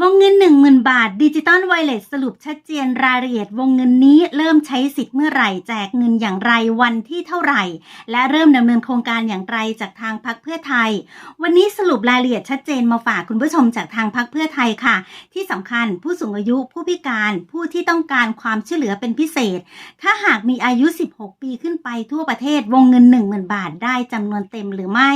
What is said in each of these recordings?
วงเงิน 10,000 บาทดิจิตอลไวเลสสรุปชัดเจนรายละเอียดวงเงินนี้เริ่มใช้สิทธิ์เมื่อไหร่ แจกเงินอย่างไรวันที่เท่าไหร่ และเริ่มดำเนินโครงการอย่างไรจากทางพักเพื่อไทย วันนี้สรุปรายละเอียดชัดเจนมาฝากคุณผู้ชมจากทางพักเพื่อไทยค่ะ ที่สำคัญผู้สูงอายุผู้พิการผู้ที่ต้องการความช่วยเหลือเป็นพิเศษ ถ้าหากมีอายุ 16 ปีขึ้นไปทั่วประเทศวงเงิน 10,000 บาทได้จำนวนเต็มหรือไม่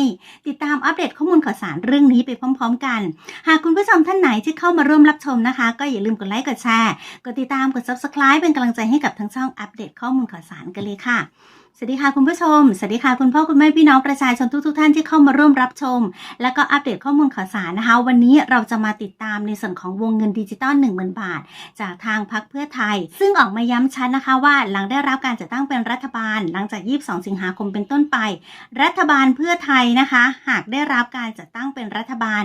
ติดตามอัปเดตข้อมูลข่าวสารเรื่องนี้ไปพร้อม ๆ กัน หากคุณผู้ชมท่านไหนที่เข้ามาร่วมรับชมนะคะ ก็อย่าลืมกดไลค์กดแชร์ กดติดตามกด subscribe เป็นกำลังใจให้กับทั้งช่องอัปเดตข้อมูลข่าวสารกันเลยค่ะสวัสดีค่ะคุณผู้ชม สวัสดีค่ะคุณพ่อคุณแม่พี่น้องประชาชนทุกๆท่านที่เข้ามาร่วมรับชม แล้วก็อัปเดตข้อมูลข่าวสารนะคะ วันนี้เราจะมาติดตามในส่วนของวงเงินดิจิตอล10,000 บาท จากทางพักเพื่อไทย ซึ่งออกมาย้ำชัดนะคะว่าหลังได้รับการจัดตั้งเป็นรัฐบาล หลังจาก 22 สิงหาคมเป็นต้นไป รัฐบาลเพื่อไทยนะคะ หากได้รับการจัดตั้งเป็นรัฐบาล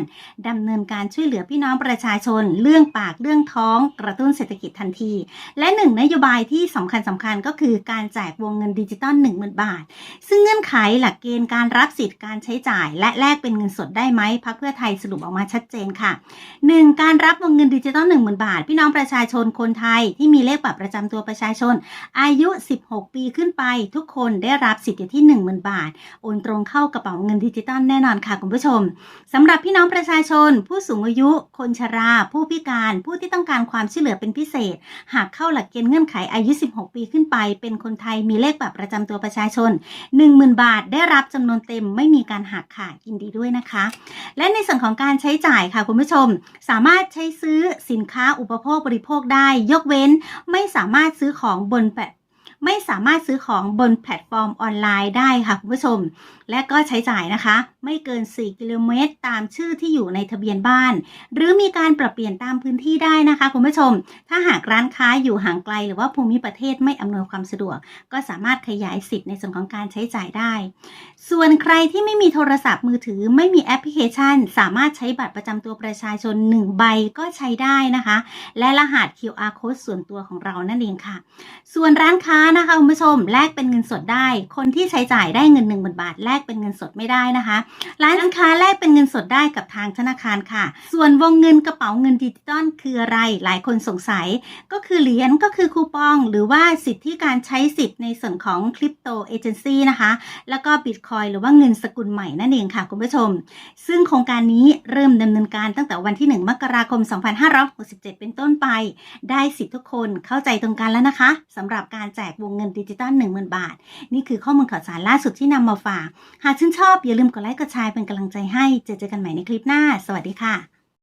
ดำเนินการช่วยเหลือพี่น้องประชาชน เรื่องปากเรื่องท้อง กระตุ้นเศรษฐกิจทันที และหนึ่งนโยบายที่สำคัญสำคัญก็คือการแจกวงเงินดิจิตอล10,000 บาท ซึ่งเงื่อนไขหลักเกณฑ์การรับสิทธิ์การใช้จ่าย และแลกเป็นเงินสดได้ไหมพักเพื่อไทยสรุปออกมาชัดเจนค่ะ 1. การรับวงเงินดิจิตอล10,000 บาท พี่น้องประชาชนคนไทยที่มีเลขบัตรประจำตัวประชาชน อายุ 16 ปีขึ้นไป ทุกคนได้รับสิทธิ์ที่ 10,000 บาท โอนตรงเข้ากระเป๋าเงินดิจิตอลแน่นอนค่ะคุณผู้ชมสำหรับพี่น้องประชาชน ผู้สูงอายุ คนชรา ผู้พิการผู้ที่ต้องการความช่วยเหลือเป็นพิเศษ หากเข้าหลักเกณฑ์เงื่อนไขอายุ 16 ปีขึ้นไป เป็นคนไทยมีเลขบัตรประจตัวประชาชน 10,000 บาทได้รับจำนวนเต็มไม่มีการหักค่ะยินดีด้วยนะคะ และในส่วนของการใช้จ่ายค่ะคุณผู้ชม สามารถใช้ซื้อสินค้าอุปโภคบริโภคได้ ยกเว้นไม่สามารถซื้อของบนแไม่สามารถซื้อของบนแพลตฟอร์มออนไลน์ได้ค่ะคุณผู้ชม และก็ใช้จ่ายนะคะ ไม่เกิน 4 กิโลเมตร ตามชื่อที่อยู่ในทะเบียนบ้าน หรือมีการปรับเปลี่ยนตามพื้นที่ได้นะคะคุณผู้ชม ถ้าหากร้านค้าอยู่ห่างไกล หรือว่าภูมิประเทศไม่อำนวยความสะดวก ก็สามารถขยายสิทธิ์ในส่วนของการใช้จ่ายได้ ส่วนใครที่ไม่มีโทรศัพท์มือถือไม่มีแอปพลิเคชัน สามารถใช้บัตรประจำตัวประชาชน 1 ใบก็ใช้ได้นะคะ และรหัส QR code ส่วนตัวของเรานั่นเองค่ะ ส่วนร้านค้านะคะคุณผู้ชมแลกเป็นเงินสดได้ คนที่ใช้จ่ายได้เงิน1 0,000บาทแลกเป็นเงินสดไม่ได้นะคะร้านค้าแลกเป็นเงินสดได้กับทางธนาคารค่ะ ส่วนวงเงินกระเป๋าเงินดิจิตอลคืออะไรหลายคนสงสัย ก็คือเหรียญก็คือคูปอง หรือว่าสิทธิการใช้สิทธิ์ในส่วนของคริปโตเอเจนซี่นะคะ แล้วก็บิตคอยหรือว่าเงินสกุลใหม่นั่นเองค่ะคุณผู้ชม ซึ่งโครงการนี้เริ่มดำเนินการตั้งแต่วันที่ 1 มกราคม 2567 เป็นต้นไป ได้สิทธิทุกคนเข้าใจตรงกันแล้วนะคะสำหรับการแจกวงเงินดิจิตอล10,000 บาท นี่คือข้อมูลข่าวสารล่าสุดที่นำมาฝาก หากชื่นชอบอย่าลืมกดไลค์กดแชร์เป็นกำลังใจให้ เจอเจอกันใหม่ในคลิปหน้า สวัสดีค่ะ